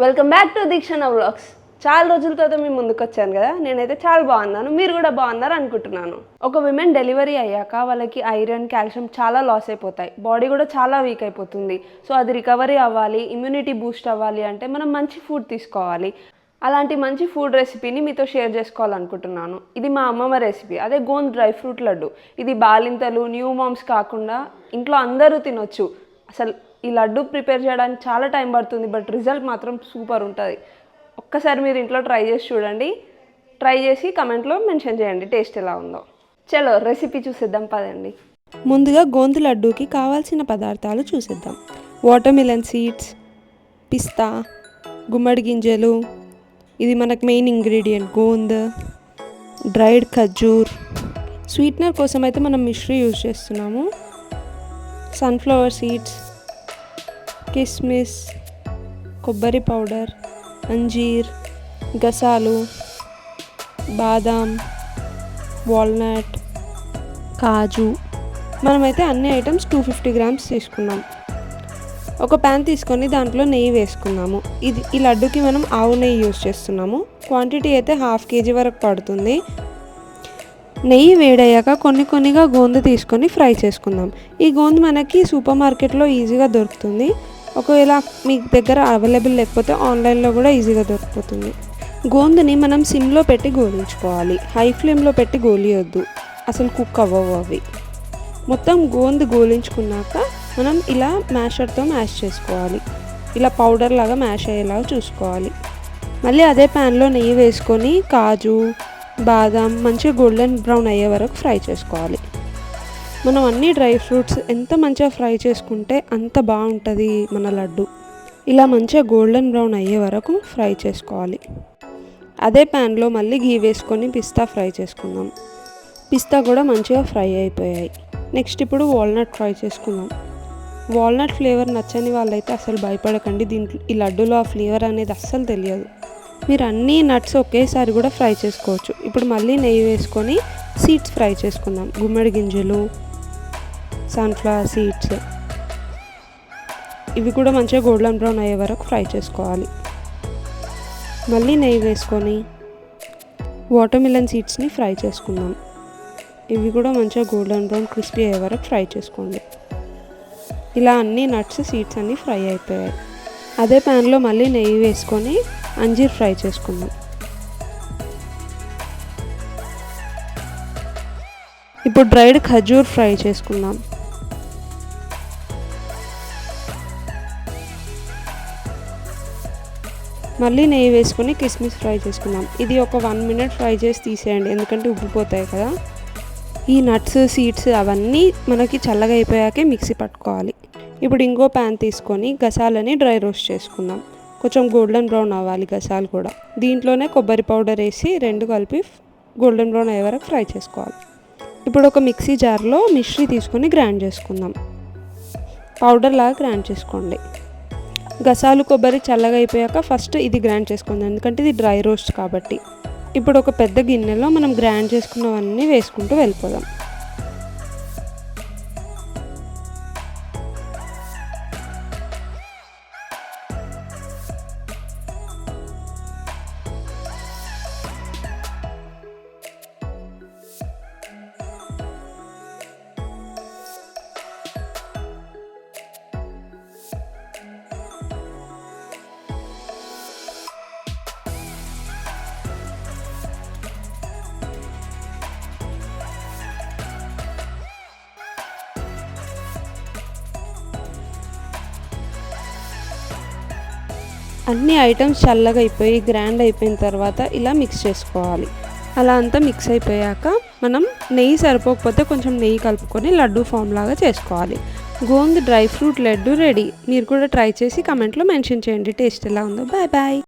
Welcome back to Deekshana vlogs చాలా రోజుల తర్వాత మీ ముందుకు వచ్చాను కదా? నేనైతే చాలా బాగున్నాను. మీరు కూడా బాగున్నారు అనుకుంటున్నాను. ఒక విమెన్ డెలివరీ అయ్యాక వాళ్ళకి ఐరన్ కాల్షియం చాలా లాస్ అయిపోతాయి. బాడీ కూడా చాలా వీక్ అయిపోతుంది. సో అది రికవరీ అవ్వాలి ఇమ్యూనిటీ బూస్ట్ అవ్వాలి అంటే మనం మంచి ఫుడ్ తీసుకోవాలి. అలాంటి మంచి ఫుడ్ రెసిపీని మీతో షేర్ చేసుకోవాలనుకుంటున్నాను. ఇది మా అమ్మమ్మ రెసిపీ అదే గోంద్ డ్రై ఫ్రూట్ లడ్డు. ఇది బాలింతలు న్యూ మామ్స్ కాకుండా ఇంట్లో అందరూ తినొచ్చు. అసలు ఈ లడ్డు ప్రిపేర్ చేయడానికి చాలా టైం పడుతుంది బట్ రిజల్ట్ మాత్రం సూపర్ ఉంటుంది. ఒక్కసారి మీరు ఇంట్లో ట్రై చేసి చూడండి. ట్రై చేసి కమెంట్లో మెన్షన్ చేయండి టేస్ట్ ఎలా ఉందో. చలో రెసిపీ చూసేద్దాం పదండి. ముందుగా గోందు లడ్డూకి కావాల్సిన పదార్థాలు చూసేద్దాం. వాటర్ మిలన్ సీడ్స్ పిస్తా గుమ్మడి గింజలు. ఇది మనకు మెయిన్ ఇంగ్రీడియంట్ గోంద్ డ్రైడ్ ఖజూర్ స్వీట్నర్ కోసం అయితే మనం మిశ్రీ యూజ్ చేస్తున్నాము. సన్ఫ్లవర్ సీడ్స్ కిస్మిస్ కొబ్బరి పౌడర్ అంజీర్ గసాలు బాదాం వాల్నట్ కాజు. మనమైతే అన్ని ఐటమ్స్ టూ ఫిఫ్టీ గ్రామ్స్ తీసుకున్నాం. ఒక ప్యాన్ తీసుకొని దాంట్లో నెయ్యి వేసుకున్నాము. ఇది ఈ లడ్డుకి మనం ఆవు నెయ్యి యూజ్ చేస్తున్నాము. క్వాంటిటీ అయితే హాఫ్ కేజీ వరకు పడుతుంది. నెయ్యి వేడయ్యాక కొన్ని కొన్నిగా గోంద తీసుకొని ఫ్రై చేసుకుందాం. ఈ గోంద మనకి సూపర్ మార్కెట్లో ఈజీగా దొరుకుతుంది. ఒకవేళ మీ దగ్గర అవైలబుల్ లేకపోతే ఆన్లైన్లో కూడా ఈజీగా దొరికిపోతుంది. గోందుని మనం సిమ్లో పెట్టి గోలించుకోవాలి. హై ఫ్లేమ్లో పెట్టి గోలియొద్దు. అసలు కుక్ అవ్వవు అవి. మొత్తం గోందు గోలించుకున్నాక మనం ఇలా మ్యాషర్తో మ్యాష్ చేసుకోవాలి. ఇలా పౌడర్ లాగా మ్యాష్ అయ్యేలాగా చూసుకోవాలి. మళ్ళీ అదే ప్యాన్లో నెయ్యి వేసుకొని కాజు బాదం మంచిగా గోల్డెన్ బ్రౌన్ అయ్యే వరకు ఫ్రై చేసుకోవాలి. మనం అన్ని డ్రై ఫ్రూట్స్ ఎంత మంచిగా ఫ్రై చేసుకుంటే అంత బాగుంటుంది మన లడ్డు. ఇలా మంచిగా గోల్డెన్ బ్రౌన్ అయ్యే వరకు ఫ్రై చేసుకోవాలి. అదే ప్యాన్లో మళ్ళీ గీ వేసుకొని పిస్తా ఫ్రై చేసుకుందాం. పిస్తా కూడా మంచిగా ఫ్రై అయిపోయాయి. నెక్స్ట్ ఇప్పుడు వాల్నట్ ఫ్రై చేసుకుందాం. వాల్నట్ ఫ్లేవర్ నచ్చని వాళ్ళైతే అసలు భయపడకండి. దీంట్లో ఈ లడ్డూలో ఆ ఫ్లేవర్ అనేది అస్సలు తెలియదు. మీరు అన్ని నట్స్ ఒకేసారి కూడా ఫ్రై చేసుకోవచ్చు. ఇప్పుడు మళ్ళీ నెయ్యి వేసుకొని సీడ్స్ ఫ్రై చేసుకుందాం. గుమ్మడి గింజలు సన్ఫ్లవర్ సీడ్స్. ఇవి కూడా మంచిగా గోల్డెన్ బ్రౌన్ అయ్యే వరకు ఫ్రై చేసుకోవాలి. మళ్ళీ నెయ్యి వేసుకొని వాటర్ మిలన్ సీడ్స్ని ఫ్రై చేసుకుందాం. ఇవి కూడా మంచిగా గోల్డెన్ బ్రౌన్ క్రిస్పీ అయ్యే వరకు ఫ్రై చేసుకోండి. ఇలా అన్ని నట్స్ సీడ్స్ అన్నీ ఫ్రై అయిపోయాయి. అదే ప్యాన్లో మళ్ళీ నెయ్యి వేసుకొని అంజీర్ ఫ్రై చేసుకుందాం. ఇప్పుడు డ్రైడ్ ఖజూర్ ఫ్రై చేసుకుందాం. మళ్ళీ నెయ్యి వేసుకొని కిస్మిస్ ఫ్రై చేసుకుందాం. ఇది ఒక వన్ మినిట్ ఫ్రై చేసి తీసేయండి ఎందుకంటే ఉబ్బిపోతాయి కదా. ఈ నట్స్ సీడ్స్ అవన్నీ మనకి చల్లగా అయిపోయాకే మిక్సీ పట్టుకోవాలి. ఇప్పుడు ఇంకో ప్యాన్ తీసుకొని గసాలని డ్రై రోస్ట్ చేసుకుందాం. కొంచెం గోల్డెన్ బ్రౌన్ అవ్వాలి గసాలు కూడా. దీంట్లోనే కొబ్బరి పౌడర్ వేసి రెండు కలిపి గోల్డెన్ బ్రౌన్ అయ్యే వరకు ఫ్రై చేసుకోవాలి. ఇప్పుడు ఒక మిక్సీ జార్లో మిశ్రీ తీసుకొని గ్రైండ్ చేసుకుందాం. పౌడర్ లాగా గ్రైండ్ చేసుకోండి. గసాలు కొబ్బరి చల్లగా అయిపోయాక ఫస్ట్ ఇది గ్రైండ్ చేసుకుందాం. ఎందుకంటే ఇది డ్రై రోస్ట్ కాబట్టి. ఇప్పుడు ఒక పెద్ద గిన్నెలో మనం గ్రైండ్ చేసుకున్నవన్నీ వేసుకుంటూ వెళ్ళిపోదాం. అన్ని ఐటమ్స్ చల్లగా అయిపోయి గ్రాండ్ అయిపోయిన తర్వాత ఇలా మిక్స్ చేసుకోవాలి. అలా అంతా మిక్స్ అయిపోయాక మనం నెయ్యి సరిపోకపోతే కొంచెం నెయ్యి కలుపుకొని లడ్డు ఫామ్ లాగా చేసుకోవాలి. గోంద్ డ్రై ఫ్రూట్ లడ్డు రెడీ. మీరు కూడా ట్రై చేసి కమెంట్లో మెన్షన్ చేయండి. టేస్ట్ ఎలా ఉందో. Bye bye